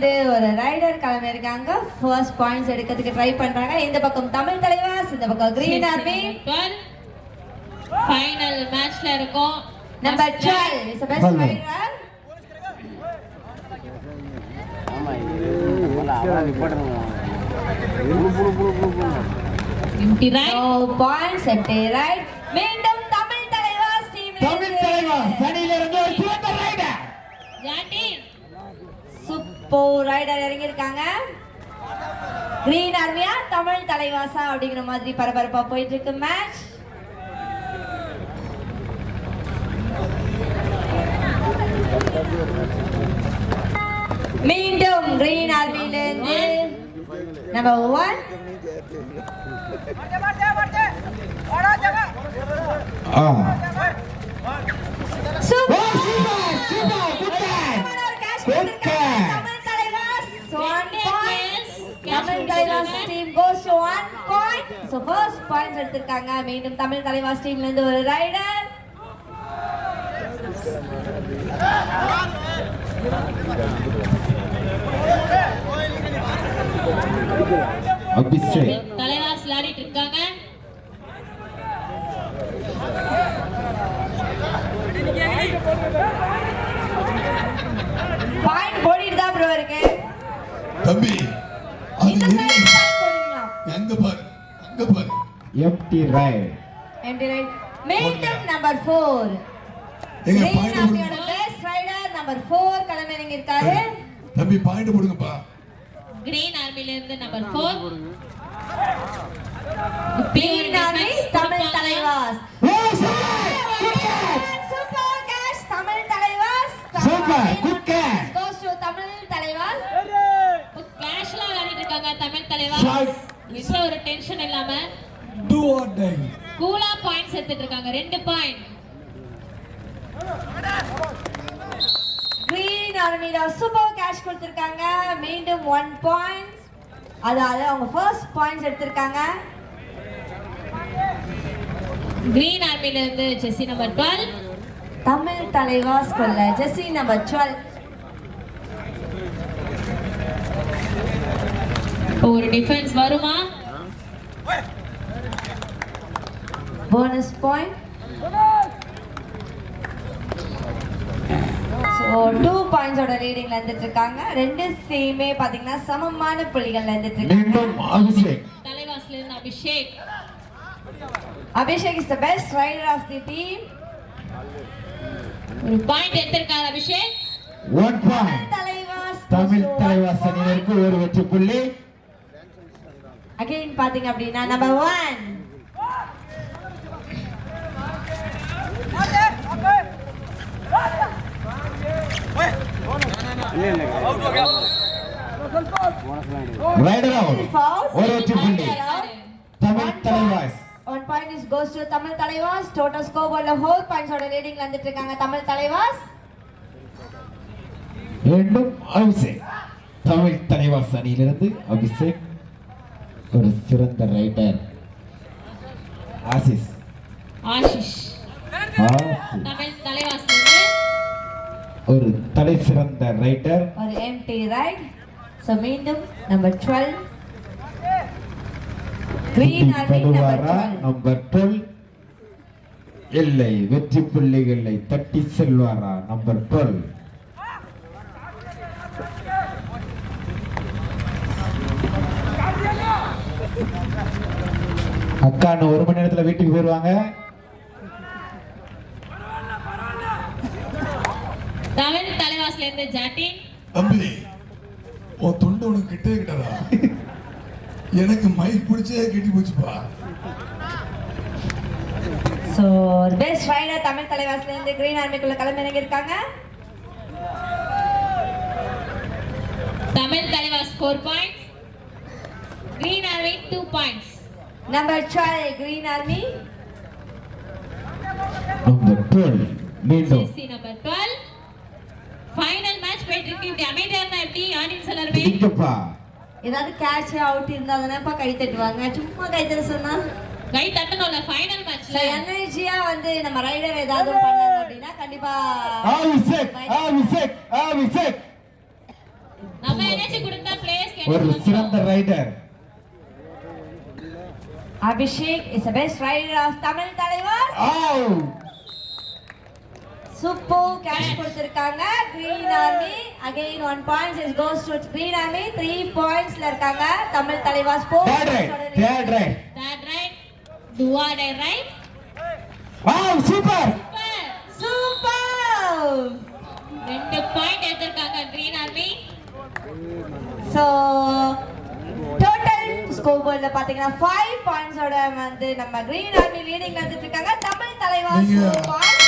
இருந்து ஒரு ரைடர் கிளம்பி இருக்காங்க ஃபர்ஸ்ட் பாயிண்ட்ஸ் எடுக்கிறதுக்கு ட்ரை பண்றாங்க. இந்த பக்கம் தமிழ் தலைவாஸ் இந்த பக்கம் கிரீன் ஆர்மி ஃபைனல் மேட்ச்ல இருக்கோம். நம்பர் 12 இஸ் பெஸ்ட் ஆமா இது empty raid no points empty raid மீண்டும் தமிழ் தலைவாஸ் டீம் தமிழ் தலைவா சனியிலிருந்து ஒரு சிறந்த ரைடர் ஜாட்டின் சூப்பர் ரைடர் இறங்கி இருக்காங்க கிரீன் ஆர்மியா தமிழ் தலைவாசா அப்படிங்கிற மாதிரி பரபரப்பா போயிட்டு இருக்கு மேட்ச் மீண்டும் கிரீன் ஆர்மியில இருந்து number one super super super good Tamil Good catch. Thalaivas one Ten point. players Tamil catch Thalaivas. Team goes to one point so first points எடுத்திருக்காங்க. மீண்டும் தமிழ் தலைவாஸ் டீம்ல இருந்து ஒரு ரைடர் அபிஷேக். தலைவாஸ் விளையாடிட்டு இருக்காங்க. பாயிண்ட் போடிட்டு தான் ப்ரோ இருக்கு தம்பி. எம்டி ரைட் எம்டி ரைட் மீண்டும் நம்பர் ஃபோர் எங்க கிரீன் பாயிண்ட் போடுங்க பெஸ்ட் ரைடர் நம்பர் ஃபோர் கிளம்பி இருக்காரு தம்பி பாயிண்ட் போடுங்கப்பா. கிரீன் ஆர்மில இருந்து number 4 green army Tamil Thalaivas. O super! Good catch super catch Tamil Thalaivas. Super good catch goes to Tamil Thalaivas. கேஷ்ல விளையாடிட்டு இருக்காங்க தமிழ் தலைவாஸ். எந்த ஒரு டென்ஷன் இல்லாம டூ ஆர் டை கூலா பாயிண்ட்ஸ் எடுத்துட்டு இருக்காங்க ரெண்டு பாயிண்ட் கிரீன் ஆர்மில சூப்பர் கேஷ் கொடுத்திருக்காங்க. மீண்டும் ஒன் பாயிண்ட் அதாவது அவங்க ஃபர்ஸ்ட் பாயிண்ட்ஸ் எடுத்திருக்காங்க. கிரீன் ஆர்மில இருந்து ஜெஸ்ஸி நம்பர் 12 தமிழ் தலைவாஸ் கொல்ல ஜெஸ்ஸி நம்பர் டுவெல் ஒரு டிஃபென்ஸ் வருமா? போனஸ் பாயிண்ட் ஸோ டூ பாயிண்ட்ஸோட லீடிங்ல இருந்துட்டு இருக்காங்க ரெண்டு டீமே பாத்தீங்கன்னா சமமான புள்ளிகள்ல இருந்துட்டு இருக்காங்க தலைவாஸ்ல இருந்து Abhishek. Abhishek is the best raider of the team ஒரு பாயிண்ட் எடுத்திருக்காரு அபிஷேக். ஒன் பாயிண்ட் தலைவாஸ் தமிழ் தலைவாஸ் அணியினருக்கு ஒரு வெற்றி புள்ளி. அகைன் பாத்தீங்க அப்படின்னா நம்பர் ஒன் இல்லை இல்லை போனஸ்லாம் ரைடர் அவுட் ஒரு வெற்றி புள்ளி Tamil Thalaivas one point is goes to Tamil Thalaivas total score உள்ள ஃபோர் பாயிண்ட்ஸோட லீடிங்ல வந்துட்டு இருக்காங்க தமிழ் தலைவாஸ் மீண்டும் அபிஷேக் தமிழ் தலைவாஸ் அணியிலிருந்து அபிஷேக் ஒரு சிறந்த ரைடர் ஆசிஸ் ஆஷிஷ் ஆசிஸ் தமிழ் தலைவாஸ்ல இருந்து ஒரு தலை சிறந்த ரைடர் ஒரு எம்டி ரைட் ஸோ மீண்டும் number twelve green army number தடுவாரா twelve number twelve இல்லை வெற்றி புள்ளிகளை தட்டி செல்வாரா நம்பர் டுவெல் அக்கா இன்னும் ஒரு மணி நேரத்துல வீட்டுக்கு போயிருவாங்க. தமிழ் தலைவாஸ்ல இருந்து ஜாட்டின் தம்பி உன் தொண்டை உனக்கு கிட்டே கிட்டதா? எனக்கு மைக் பிடிச்சே கெட்டி போச்சுப்பா. ஸோ பெஸ்ட் ரைடர் தமிழ் தலைவாஸ்ல இருந்து கிரீன் ஆர்மிக்குள்ள கிளம்பி இறங்கி இருக்காங்க Tamil Thalaivas 4 points green army 2 points number twelve green army number twelve மீண்டும் நம்பர் 12 ஃபைனல் மேட்ச் போயிட்டு இருக்கு இப்படி அமைதியா இருந்தா எப்படி? ஆடியன்ஸ் எல்லாருமே இங்கப்பா ஏதாவது கேட்ச் அவுட் இருந்தாதானேப்பா கை தட்டுவாங்க. சும்மா கை தட்ட சொன்னா? கை தட்டணும்ல ஃபைனல் மேட்ச்ல எனர்ஜியா வந்து நம்ம ரைடர் ஏதாவது பண்ணாங்க அப்படின்னா கண்டிப்பா அபிஷேக் அபிஷேக் அபிஷேக் நம்ம பரிசு கொடுத்த பிளேயர்ஸ் ஒரு சிறந்த raider Abhishek is the best rider of Tamil தலைவர். ஆவ் சூப்பர் கேஷ் கொடுத்திருக்காங்க green army again one points is goes to green army three பாயிண்ட்ஸ்ல இருக்காங்க Tamil Thalaivas third raid third raid That right. Do or die right. ஆவ் super Super. Super ரெண்டு point எடுத்திருக்காங்க green army so total score போர்டில் பார்த்தீங்கன்னா five பாயிண்ட்ஸோட வந்து நம்ம green army leading வந்துட்டு இருக்காங்க தமிழ் தலைவாஸ் நீங்க four points.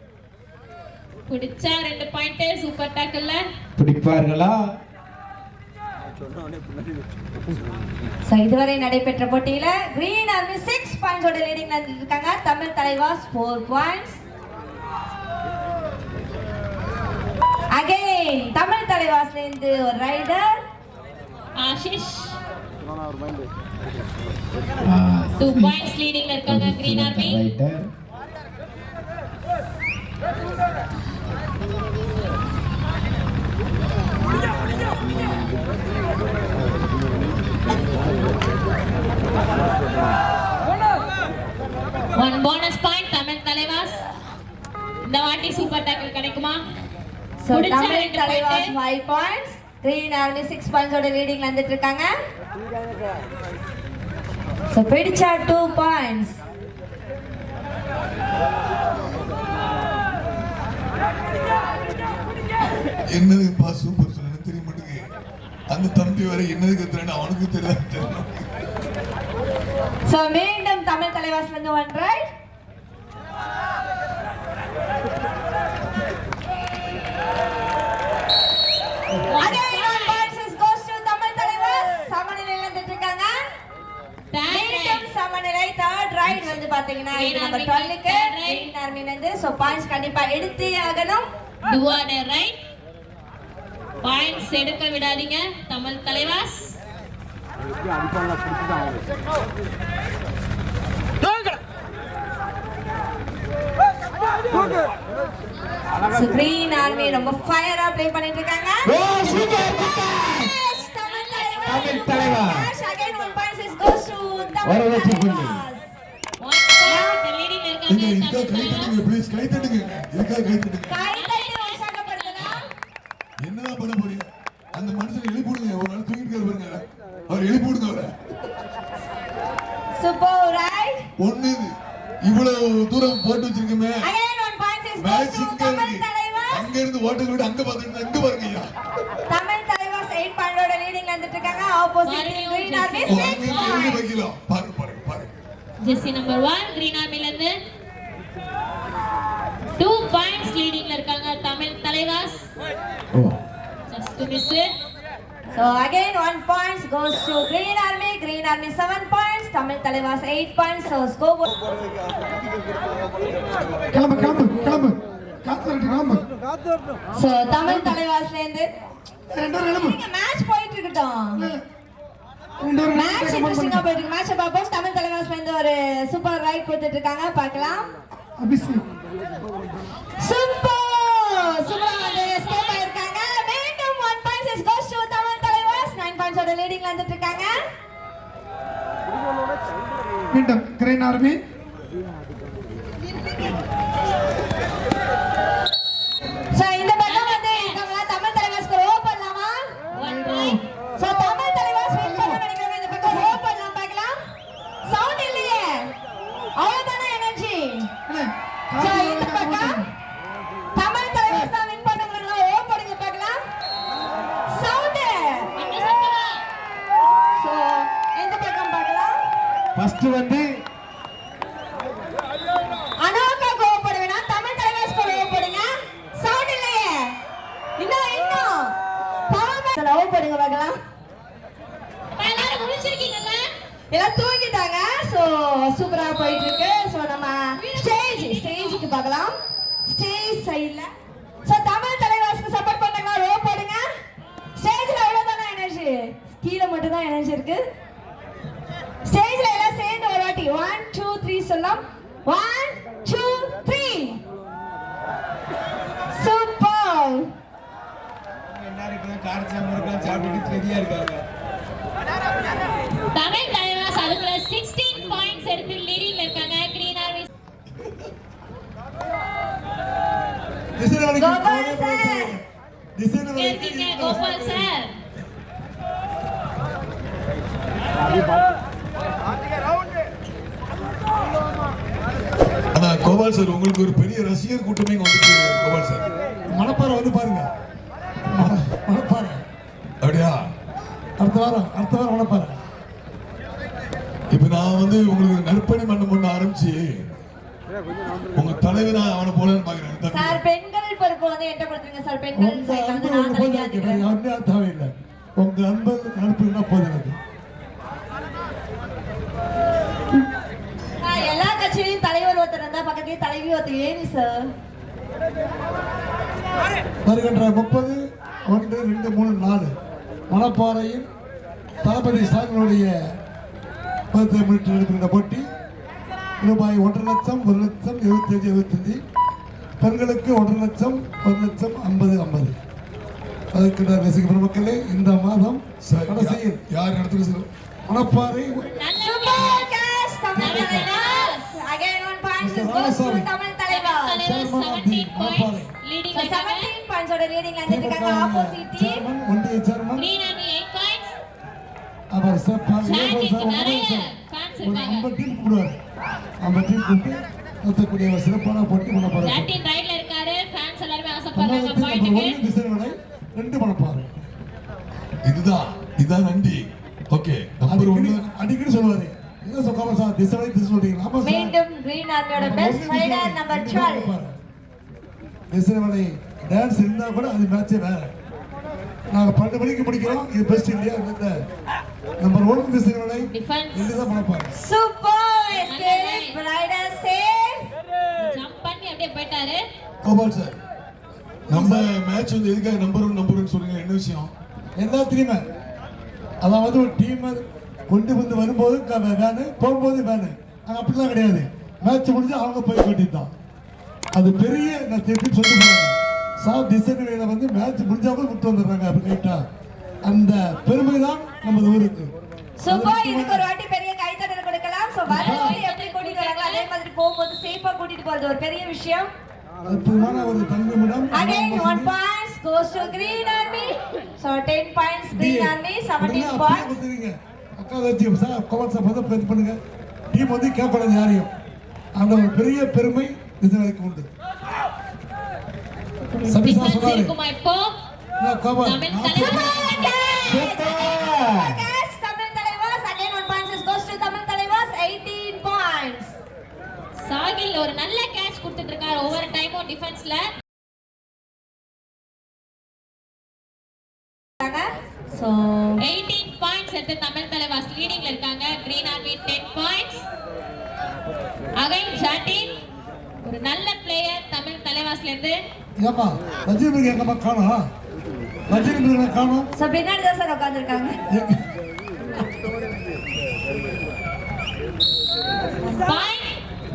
பிடிச்சா ரெண்டு பாயிண்ட் சூப்பர் டாக்கிள்ல பிடிப்பார்களா? இதுவரை நடைபெற்ற போட்டியில கிரீன் ஆர்மி சிக்ஸ் பாயிண்ட்ஸோட லீடிங் இருக்காங்க. Tamil Thalaivas four points again Tamil தலைவாஸ்ல இருந்து ஒரு ரைடர் ஆஷிஷ். டூ பாயிண்ட்ஸ் லீடிங்ல இருக்காங்க green army raider one bonus point Tamil Thalaivas இந்த வாட்டி சூப்பர் டாக்கிள் கிடைக்குமா? So Tamil Thalaivas. Five points green army six பாயிண்ட்ஸோட லீடிங்ல வந்துட்டு இருக்காங்க ஸோ பிடிச்சா டூ பாயிண்ட்ஸ் என்னதுப்பா சூப்பர் சொல்லுங்க தெரிய மாட்டேங்குது. அந்த தம்பி வரை என்னது கத்துறேன்னு அவனுக்கு தெரியல தெரியல. ஸோ மீண்டும் தமிழ் தலைவாஸ்ல இருந்து one raid Again, one points is goes to Tamil Thalaivas. சமநிலையில இருந்துட்டு இருக்காங்க. மீண்டும் சமநிலை. Third right வந்து பாத்தீங்கன்னா இது Green நம்ம Army 12 க்கு third right. Green Army ல இருந்து. So points கண்டிப்பா எடுத்தே ஆகணும். டூ ஆர் ரைட் பாயிண்ட்ஸ் எடுக்க விடாதீங்க தமிழ் தலைவாஸ் எப்படி அடிப்பாங்க பிடிச்சிட்டாங்க So Green Army ரொம்ப ஃபயரா ப்ளே பண்ணிட்டு இருக்காங்க. ஓ super Tamil again one points is goes to ஒரு தமிழ் பாயிண்ட் எங்க இருக்காங்க இதுக்காக தமிழ் கை தட்டுங்க ப்ளீஸ் கை தட்டுங்க. இதுக்காக கை தட்டுங்க? கை தட்டி உற்சாகப்படுத்தலாம். என்னதான் பண்ண போறீங்க? அந்த மனுஷனை எழுப்பிடுங்க ஒரு நாள் தூங்கிட்டு இருக்காரு பாருங்க. அவர் right? ஒண்ணு. இவ்வளவு தூரம் போட்டு வச்சிருக்கோமே. அங்க இருந்து ஓட்டத்தை விட்டு அங்க பாத்துட்டு இங்க பாருங்க ஐயா. தமிழ் பாயிண்டோட லீடிங்ல வந்துட்டு இருக்காங்க ஆப்போசிட் கிரீன் ஆர்மி அங்க பாருங்க பாருங்க பாருங்க நம்பர் ஒன் கிரீன் ஆர்மில இருந்து டூ பாயிண்ட்ஸ் லீடிங்ல இருக்காங்க தமிழ் தலைவாஸ் ஓ. Just miss So again one points goes to Green Army. Green Army seven points. Tamil Talivas eight points. So scoreboard. கிளம்பு கிளம்பு கிளம்பு. So இருந்து கிளம்பு. நீங்க மேட்ச் போயிட்டு இருக்கட்டும் மேட்ச் இன்ட்ரெஸ்டிங்கா போயிட்டு இருக்கு மேட்சை தமிழ் தலைவாஸ்ல இருந்து ஒரு சூப்பர் ரைட் கொடுத்துட்டு இருக்காங்க. பார்க்கலாம். சூப்பரா மீண்டும் கிரீன் ஆர்மி சோ இந்த பக்கம் வந்து இருக்கவங்க தமிழ் தலைவாஸ்க்கு ரோ பண்ணலாமா one raid so Tamil Thalaivas win பண்ண நினைக்கிறவங்க இந்த பக்கம் ரோ பண்ணலாம் பார்க்கலாம் சவுண்ட் இல்லையே அவ்வளவுதானே எனர்ஜி சோ இந்த பக்கம் தமிழ் தலைவாஸ் தான் வின் பண்ணவங்க ரோ பண்ணுங்க பார்க்கலாம் சவுண்ட் அந்த சத்தமா சோ இந்த பக்கம் பார்க்கலாம் ஃபர்ஸ்ட் வந்து அனோக்கா கோவப்பட வேணாம் தமிழ் தலைவாஸ் கோவப்படுங்க சவுண்ட் இல்லையே இன்னும் இன்னும் பவர் லவ் பண்ணுங்க பார்க்கலாம் அப்ப எல்லாரும் முடிச்சிருக்கீங்கல்ல எல்லாம் தூங்கிட்டாங்க. ஸோ சூப்பரா போயிட்டு இருக்கு ஸோ நம்ம ஸ்டேஜ் ஸ்டேஜுக்கு பார்க்கலாம். ஸ்டேஜ் சைடில் ஸோ தமிழ் தலைவாசுக்கு சப்போர்ட் பண்ணுங்க. ரோ போடுங்க. ஸ்டேஜில் எவ்வளோதானே எனர்ஜி கீழே மட்டும் தான் எனர்ஜி இருக்கு ஸ்டேஜில் எல்லாம் சேர்ந்து ஒரு வாட்டி. ஒன் டூ த்ரீ சொல்லலாம். ஒன் டூ த்ரீ சூப்பர் எல்லாரும் இப்பதான் காரச்சா முறுக்கலாம் சாப்பிட்டுட்டு ரெடியா இருக்காங்க. தமிழ் கோபால் சார். இருக்கீங்க கோபால் சார். ஆனா கோபால் சார் உங்களுக்கு ஒரு பெரிய ரசிகர் கூட்டமே வந்துருக்கு கோபால் சார். மணப்பாறை வந்து பாருங்க. மண- மணப்பாறை. அப்படியா? அடுத்த வாரம் அடுத்த வாரம் மணப்பாறை. இப்ப நான் வந்து உங்களுக்கு நற்பணி மன்றம் பண்ண ஆரம்பிச்சு உங்க தலைவனா அவனை போலன்னு பாக்குறேன். பொறுப்பு வந்து என்கிட்ட கொடுத்துருங்க சார். பெண்கள் சைடுல வந்து நான். வேற ஆக்கிக்கிறேன். யாருமே தேவையில்லை உங்க அன்பு போதும் எனக்கு. எல்லா கட்சியிலும் தலைவர் ஒருத்தர் இருந்தா பக்கத்துலயே தலைவி ஒருத்தர். Any sir? வருகின்ற முப்பது ஒன்று ரெண்டு மூணு நாலு. மணப்பாறையில் தளபதி ஸ்டாலினுடைய பர்த்டே முன்னிட்டு நடைபெறுகிற போட்டி. ரூபாய் ஒன்றரை லட்சம் ஒரு லட்சம் இருபத்தஞ்சு இருபத்தஞ்சு. பெண்களுக்கு ஒன்றரை லட்சம் ஒரு லட்சம் ஐம்பது ஐம்பது. அதற்கு ரசிக பெருமக்களே இந்த மாதம் சார், கடைசியில் யார் நடத்துறது சார்? மணப்பாறை நல்ல சூப்பர் கேஷ் தமிழ் தமிழ் தலைவர். Again one point Mr. goes to Ramasamy. Tamil தலைவர். தலைவர் Chairman of 17 the பாயிண்ட்ஸ் லீடிங்ல So, இருக்காங்க 17 points ஓட leading ல இருந்துட்டு இருக்காங்க. opposite team. சேர்மன் ஒன்றிய சேர்மன் கிரீன் ஆர்மி 8 பாயிண்ட்ஸ் அவர் சார் சாண்டிக்கு நிறைய ஃபேன்ஸ் ஒரு இருக்காங்க. ஐம்பது டீம் கூடுவார் ஐம்பது டீம் கூப்பிட்டு நடத்தக்கூடிய ஒரு சிறப்பான போட்டி மணப்பாறை ஜாட்டின் ரைட்ல இருக்காரு. ஃபேன்ஸ் எல்லாரும் ஆசைப்படுறாங்க. தமிழகத்தில் நம்பர் பாயிண்ட்க்கு ஒன்று திசை வரை ரெண்டு மணப்பாறை இதுதான் இதுதான் நன்றி. ஓகே நம்பர் அடிக்கடி ஒன்னு. அடிக்கடி சொல்லுவாரு. என்ன சொல்லாம சார் திசை வரை திசை சொல்றீங்க ஆமா சார். மீண்டும் green army-யோட best rider number 12. திசை வரை டான்ஸ் இருந்தா கூட அது மேட்சே வேற. நாங்க பன்னெண்டு மணிக்கு முடிக்கிறோம். இது பெஸ்ட் இல்லையா நம்பர் ஒன் திசை Super! Escape, rider safe. Jump பண்ணி அப்படியே போயிட்டாரு. கோபால் சார் நம்ம மேட்ச் வந்து எதுக்காக நம்பர் ஒன் நம்பர் ஒன் சொல்றீங்க? என்ன விஷயம்? எல்லாத்துலேயுமே அதாவது ஒரு டீம் கொண்டு வந்து வரும்போது வேனு போகும்போது வேனு அங்கே அப்படிலாம் கிடையாது. மேட்ச் முடிஞ்சு அவங்க போய் தான். அது பெரிய நான் திருப்பி சொல்லி போறாங்க சார் டிசைன் வந்து மேட்ச் முடிஞ்சாமல் விட்டு வந்துடுறாங்க அப்படி ரைட்டா அந்த பெருமை தான் நமது ஊருக்கு. Super, இதுக்கு ஒரு வாட்டி பெரிய கைத்தட்டல் கொடுக்கலாம். So, வரும்போது வராங்களோ, அதே மாதிரி போகும்போது ஆ கூட்டிட்டு போறது ஒரு பெரிய விஷயம். அற்புதமான ஒரு தங்குமிடம். Again, one points goes to Green Army. So, 10 points Green Army, 17 points. கொடுத்துருங்க அக்கா வச்சு சார் கோவல் சார் வந்து பண்ணுங்க. டீம் வந்து கேட்கக்கூடாது யாரையும். அந்த ஒரு பெரிய பெருமை டிசைனுக்கு உண்டு. சபிசா சொன்னாரு. தமிழ் தலைவர் சாகில் ஒரு நல்ல கேட்ச் கொடுத்துட்டு இருக்காரு ஒவ்வொரு டைமும் டிஃபென்ஸ்ல So, 18 பாயிண்ட்ஸ் எடுத்து தமிழ் தலைவாஸ் லீடிங்ல இருக்காங்க. Green army 10 points again Jatin ஒரு நல்ல பிளேயர் தமிழ் தலைவாஸ்ல இருந்து ஏப்பா ரஜினி பிரியா எங்கம்மா காணும் ரஜினி பிரியா காணும். So பின்னாடி தான் சார் உட்காந்துருக்காங்க point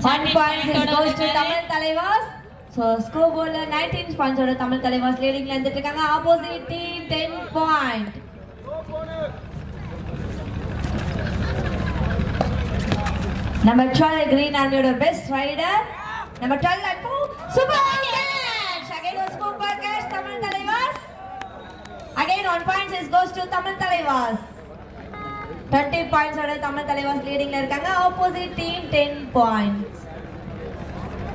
One point is goes to Tamil Thalaiwas. So, scoreboardல 19 points ஓட தமிழ் தலைவாஸ் லீடிங்ல இருந்துட்டு இருக்காங்க opposite team 10 point number 12 green ஆர்மியோட best raider number 12 at super catch again ஒரு super catch Tamil Thalaivas. Again one is goes to Tamil Thalaivas. Thirty பாயிண்ட்ஸோட Tamil Thalaivas லீடிங்ல இருக்காங்க. Opposite team 10 points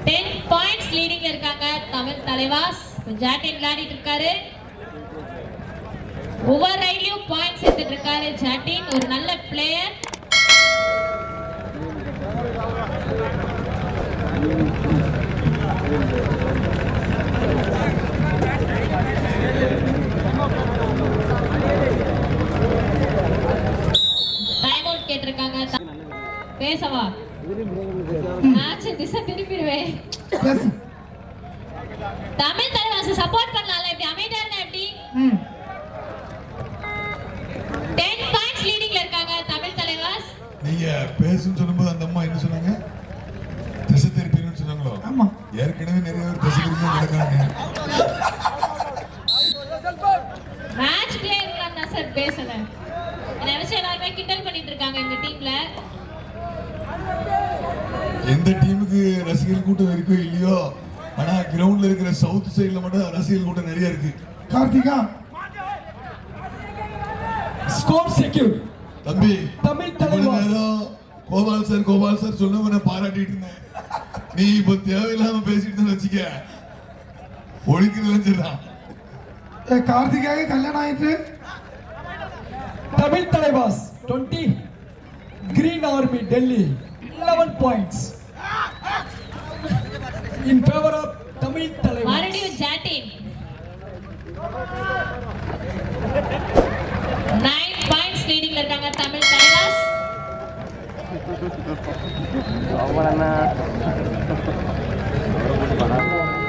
10 points லீடிங்ல இருக்காங்க தமிழ் தலைவாஸ். ஜாட்டின் விளையாடிட்டு இருக்காரு. ஒவ்வொரு ரைட்லயும் பாயிண்ட்ஸ் எடுத்துட்டு இருக்காரு ஜாட்டின். ஒரு நல்ல பிளேயர் டைம் அவுட் கேட்டிருக்காங்க பேசவா? மேட்ச் திசை திருப்பிடுவேன். பேசு. தமிழ் தலைவாச சப்போர்ட் பண்ணலாம்ல இப்படி அமைதியா இருந்தா எப்படி? டென் பாயிண்ட்ஸ் லீடிங்ல இருக்காங்க தமிழ் தலைவாஸ். நீங்க பேசுன்னு சொல்லும்போது அந்த அம்மா என்ன சொன்னாங்க? திசை திருப்பின்னு சொன்னாங்களோ? ஆமா. ஏற்கனவே நிறைய பேர் திசை திருப்பி நடக்கிறாங்க. மேட்ச் பிளே இருக்கலாம் தான் சார் பேசல? என்னை எல்லாருமே கிண்டல் பண்ணிட்டு இருக்காங்க இந்த டீம்ல எந்த டீமுக்கு ரசிகர் கூட்டம் இருக்கோ இல்லையோ ஆனா கிரவுண்ட்ல இருக்கிற சவுத் சைடுல மட்டும் ரசிகர் கூட்டம் நிறைய இருக்கு. கார்த்திகா ஸ்கோர் செக்யூர் தம்பி தமிழ். நேரம் கோபால் சார் கோபால் சார் சொன்னவனை பாராட்டிட்டு இருந்தேன். நீ இப்ப தேவையில்லாம பேசிட்டு வச்சுக்க. ஒழிக்கிறதுலாம் சரிதான் கார்த்திகாவுக்கு கல்யாணம் ஆயிட்டு? Tamil Thalaivas 20 green army Delhi 11 points in favour of Tamil Thalaivas மறுபடியும் ஜாட்டின் நைன் பாயிண்ட்ஸ் லீடிங்ல இருக்காங்க தமிழ் தலைவாஸ் அவ்வளோண்ணா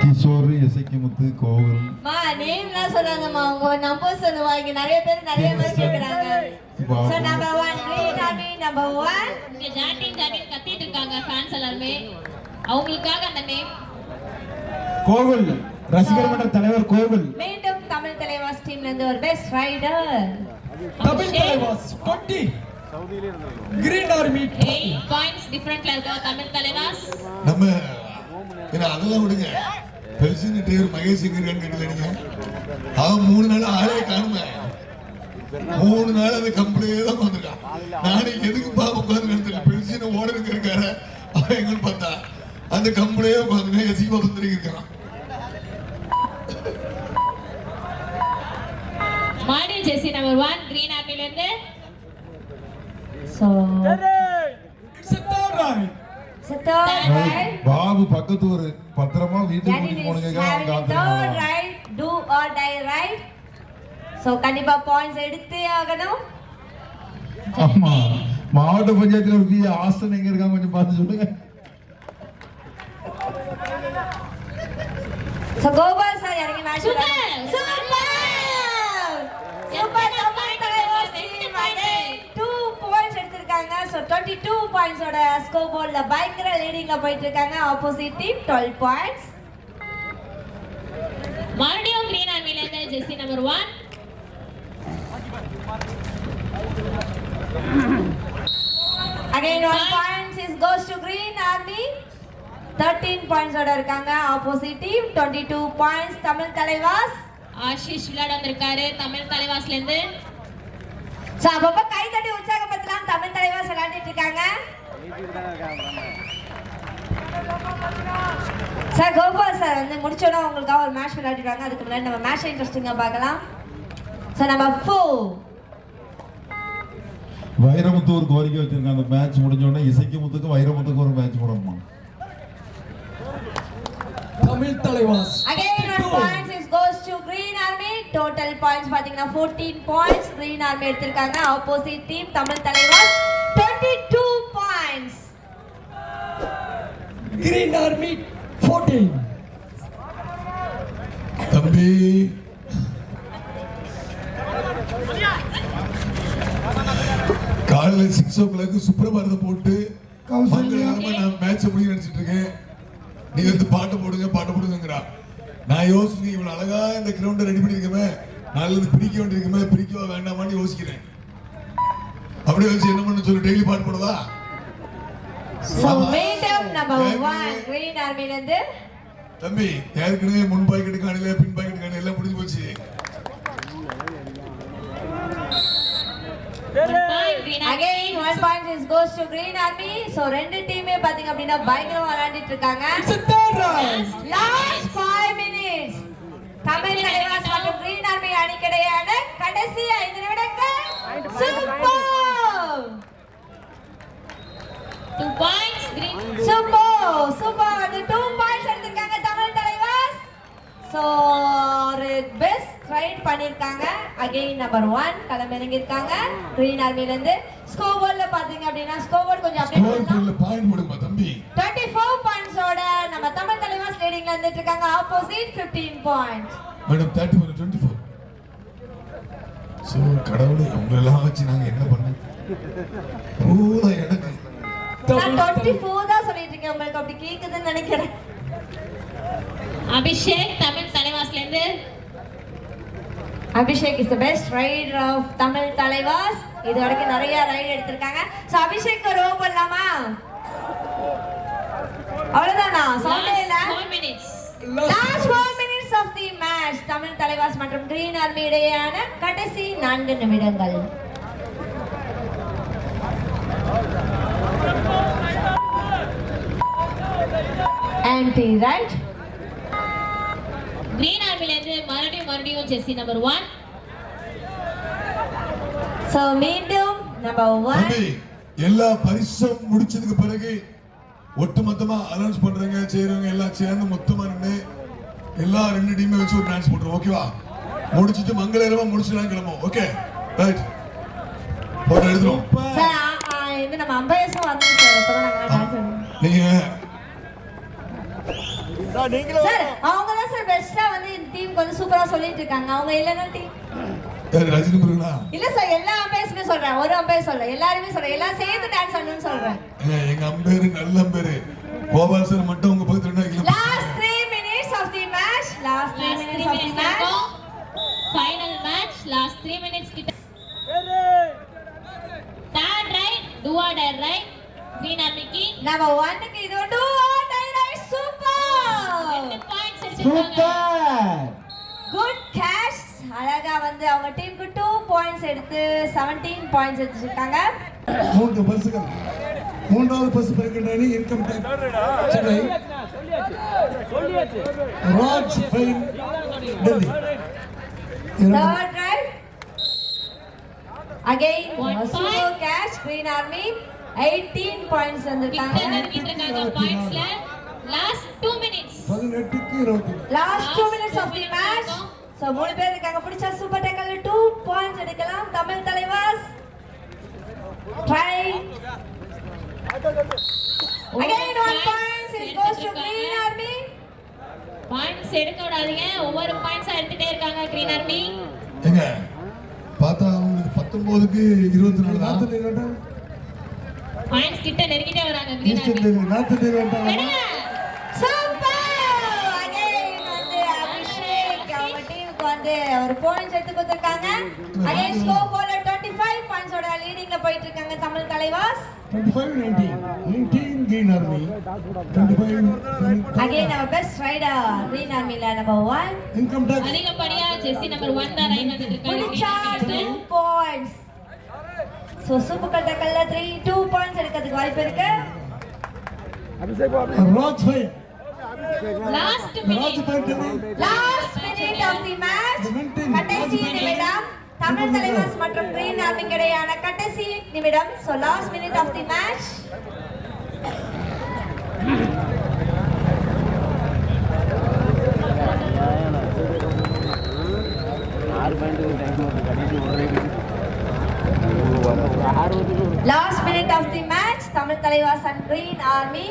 கிஷோர் இசைக்குமுத்து கோவில் மா நேம்லாம் சொல்லாதம்மா. உங்க நம்பர் சொல்லுவா இங்க நிறைய பேர் நிறைய பேர் கேக்குறாங்க. So number one green army number one இங்க ஜாட்டின் ஜாட்டின் கத்திட்டு இருக்காங்க ஃபேன்ஸ் எல்லாருமே. அவங்களுக்காக அந்த நேம் கோவில். ரசிகர் மன்ற தலைவர் கோவில். மீண்டும் தமிழ் தலைவாஸ் டீம்ல இருந்து ஒரு best raider Tamil Thalaivas 20 green army eight points டிஃபரெண்ட்ல இருக்காங்க தமிழ் தலைவாஸ்? நம்ம அதெல்லாம் விடுங்க. பெருசுன்னு டேர் மகேஷ் இருக்கான்னு கேட்டல நீங்க? அவன் மூணு நாள் ஆளே காணுமே. மூணு நாள் அந்த கம்பெனியே தான் உட்காந்துருக்கான் நானே எதுக்கு பாக்க உட்காந்து பெருசுன்னு ஓடருக்கு இருக்காரு அவன் எங்கன்னு பார்த்தா. அந்த கம்பெனியே உட்காந்துருக்கேன் எசிக்கு வந்துருக்கு இருக்கான். மாடி ஜெர்சி நம்பர் ஒன் கிரீன் ஆர்மில இருந்து. So it's a third right Babu பக்கத்து ஒரு பத்திரமா வீட்டுக்கு கூட்டிட்டு அவங்க right. சோ கண்டிப்பா பாயிண்ட்ஸ் எடுத்தே ஆகணும். ஆமா. மாவட்ட பஞ்சாயத்துல ஒரு பி ஆஸ்டன் எங்க இருக்காங்க கொஞ்சம் பார்த்து சொல்லுங்க. சோ கோபால் சார் இறங்கி match Super. Super super Tamil Thalaivas team வந்து 2 பாயிண்ட்ஸ் சோ 22 பாயிண்ட்ஸோட ஸ்கோர் போர்ட்ல பயங்கர லீடிங்ல போயிட்டு இருக்காங்க ஆப்போசிட் டீம் 12 பாயிண்ட்ஸ் மறுபடியும் கிரீன் ஆர்மில இருந்து jersey number one again one points is goes to green army 13 பாயிண்ட்ஸோட இருக்காங்க. Opposite team 22 points Tamil Thalaivas. Ashish விளையாட வந்திருக்காரு. தமிழ் தலைவாஸ்ல இருந்து அப்பப்ப கை தட்டி உற்சாகப்படுத்தலாம். தமிழ் தலைவாஸ் விளையாடிட்டு இருக்காங்க. சார் கோபால் சார் வந்து முடிச்சோன்னா உங்களுக்காக ஒரு மேட்ச் விளையாடிருக்காங்க. அதுக்கு முன்னாடி நம்ம மேட்ச் இன்ட்ரெஸ்டிங்காக பார்க்கலாம். ஸோ நம்ம ஃபோர் வைரமுத்து கோரிக்கை வச்சிருக்காங்க. அந்த மேட்ச் முடிஞ்ச உடனே இசைக்குமுத்துக்கு வைரமுத்துக்கு ஒரு மேட்ச் போடணுமா? Tamil Thalaivas again one points is goes to green army total points பாத்தீங்கன்னா 14 பாயிண்ட்ஸ் கிரீன் ஆர்மி எடுத்திருக்காங்க. Opposite team Tamil Thalaivas 22 points green army 14 தம்பி. காலையில சிக்ஸ் ஓ கிளாக் சுப்பிரபாரதம் போட்டு கௌசல்யா. மங்களகரமா நான் மேட்ச் முடிய நினைச்சிட்டு இருக்கேன். நீ வந்து பாட்டு போடுங்க பாட்டு போடுங்கிறா நான் யோசிச்சு இவ்வளவு அழகா இந்த கிரவுண்டை ரெடி பண்ணிருக்கமே. நல்லது பிரிக்க வேண்டியிருக்கமே பிரிக்கவா வேண்டாமான்னு யோசிக்கிறேன். அப்படியே வச்சு என்ன பண்ண சொல்லு டெய்லி பாட்டு போடுவா? சோ ஆமா. மீண்டும் நம்பர் ஏற்கனவே- 1 கிரீன் ஆர்மில இருந்து தம்பி ஏற்கனவே முன் பாக்கெட் காணையில பின் பாக்கெட் காணையில எல்லாம் முடிஞ்சு போச்சு. Again one point is goes to green army so ரெண்டு டீமே பாத்தீங்க அப்படின்னா பயங்கரமா விளையாடிட்டு இருக்காங்க. லாஸ்ட் 5 மினிட்ஸ் தமிழ் தலைவாஸ் மற்றும் கிரீன் ஆர்மி அணிக்கிடையான கடைசி 5 நிமிடங்கள். Super two points green super super வந்து 2 பாயிண்ட்ஸ் எடுத்திருக்காங்க தமிழ் தலைவாஸ் சோ ஒரு பெஸ்ட் ரைட் பண்ணிருக்காங்க. அகைன் நம்பர் ஒன் களமிறங்கி இருக்காங்க கிரீன் ஆர்மில இருந்து ஸ்கோர் போர்ட்ல பாத்தீங்க அப்படின்னா ஸ்கோர் போர்ட் கொஞ்சம் போர்டில் பாயிண்ட் போடுங்க தம்பி? டுவெண்ட்டி ஃபோர் பாயிண்ட்ஸோட நம்ம தமிழ் தலைவாஸ் லீடிங்ல இருந்துட்டு இருக்காங்க opposite 15 points madam thirty one twenty four so கடவுளை உங்களெல்லாம் வச்சு நாங்கள் என்ன பண்ணோம்? பூரா எனக்கு நான் டுவெண்ட்டி ஃபோர் தான் சொல்லிட்டு இருக்கேன் உங்களுக்கு அப்படி கேக்குதுன்னு நினைக்கிறேன். அபிஷேக் தமிழ் தலைவாஸ்ல இருந்து Abhishek is the best raider of Tamil Thalaivas. இது வரைக்கும் நிறைய ரைடு எடுத்திருக்காங்க. சோ அபிஷேக் ரோ பண்ணலாமா அவ்வளவுதானா? சவுண்டே இல்ல? Last four minutes of the match Tamil Thalaivas மற்றும் கிரீன் ஆர்மி இடையேயான கடைசி நான்கு நிமிடங்கள். ஆன்டி ரைட் கிரீன் ஆர்மில இருந்து மறுபடியும் மறுபடியும் ஜெர்சி நம்பர் ஒன் சோ மீண்டும் நம்பர் ஒன் எல்லா பரிசும் முடிச்சதுக்கு பிறகு ஒட்டுமொத்தமா அனௌன்ஸ் பண்றவங்க செய்யறவங்க எல்லாம் சேர்ந்து மொத்தமா நின்று எல்லா ரெண்டு டீமே வச்சு ஒரு டான்ஸ் போட்டுருவோம் ஓகேவா முடிச்சிட்டு மங்களகரமா முடிச்சுலாம் கிளம்பும் ஓகே ரைட் போட்டோ அப்பதான் நாங்க டான்ஸ் ஆடுவோம் நீங்க சார் பெஸ்டா வந்து இந்த டீமுக்கு வந்து சூப்பரா சொல்லிட்டு இருக்காங்க. அவங்க இல்லைன்னா டீம் ரஜினி முருகனா? இல்ல சார் எல்லா அம்பையர்ஸுமே சொல்றேன். ஒரு அம்பையர் சொல்ல எல்லாருமே சொல்றேன். எல்லாம் சேர்ந்து டான்ஸ் ஆடணும்னு சொல்றேன். எங்க அம்பேரு நல்ல அம்பேரு கோபால் சார் மட்டும் உங்க பக்கத்துல kilo last three minutes of the match last three last three minutes of the match final match last three minutes கிட்ட third raid do or die raid green ஆர்மிக்கு நம்ம ஒன்னுக்கு இது ஒன்று சூப்பர் ரெண்டு பாயிண்ட்ஸ் எடுத்துருக்காங்க குட் கேஷ் அழகா வந்து அவங்க டீமுக்கு டூ பாயிண்ட்ஸ் எடுத்து 17 பாயிண்ட்ஸ் எடுத்துருக்காங்க மூன்று பரிசுகள். மூன்றாவது பரிசு பெறுகின்ற income tax Chennai. Raj fine Delhi. Again, One super point. cash, Green Army. 18 points கிட்ட வந்திருக்காங்க பாயிண்ட்ஸ்ல லாஸ்ட் டூ மினிட்ஸ் பதினெட்டுக்கு இருபத்தி last two Last minutes two of the minutes மேட்ச். சோ மூணு பேர் இருக்காங்க பிடிச்சா சூப்பர் டேக்கல்ல டூ பாயிண்ட்ஸ் எடுக்கலாம். Tamil Thalaivas try again one points it goes to green army points எடுக்க விடாதீங்க. ஒவ்வொரு பாயிண்ட்ஸா எடுத்துட்டே இருக்காங்க கிரீன் ஆர்மி ஏங்க பார்த்தா அவங்களுக்கு பத்தொன்பதுக்கு இருபத்தி நாலு நாற்பத்தி இரண்டு பாயிண்ட்ஸ் கிட்ட நெருங்கிட்டே வராங்க கிரீன் ஆர்மி நாற்பத்தி இரண்டு சூப்பர் அகைன் வந்து அபிஷேக் அவங்க டீமுக்கு வந்து ஒரு பாயிண்ட்ஸ் எடுத்து கொடுத்திருக்காங்க. அகைன் ஸ்கோர் போல 25 பாயிண்ட்ஸோட லீடிங்ல போயிட்டு இருக்காங்க Tamil Thalaivas. 25 19 19 green army. 25 again our best rider green 1 அதிகப்படியா ஜெர்சி நம்பர் ஒன் தான் ரைட் வந்துட்டு இருக்காங்க புடிச்சா green army 2 points so super கட்டக்கல்ல 3 2 points எடுக்கிறதுக்கு வாய்ப்பு இருக்கு. Raj last minute last of the match கடைசி நிமிடம். தமிழ் தலைவாஸ் மற்றும் கிரீன் ஆர்மிக்கு இடையான கடைசி நிமிடம். So last minute of the match ஆறு பாயிண்ட் டைம் கடைசி ஒரு ரைடு ஆறு வந்து last minute of the match Tamil Thalaivas and green army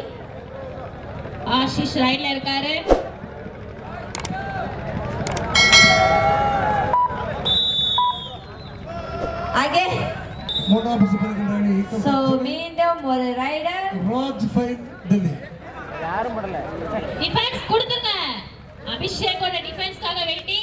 Ashish ரைட்ல இருக்காரு. மீண்டும் ஒரு ரைடர் ராஜ் ஃபைன் டெல்லி. யாரும் படல. டிஃபென்ஸ் கொடுத்துருங்க. அபிஷேக்கோட டிஃபென்ஸ்க்காக வெயிட்டிங்.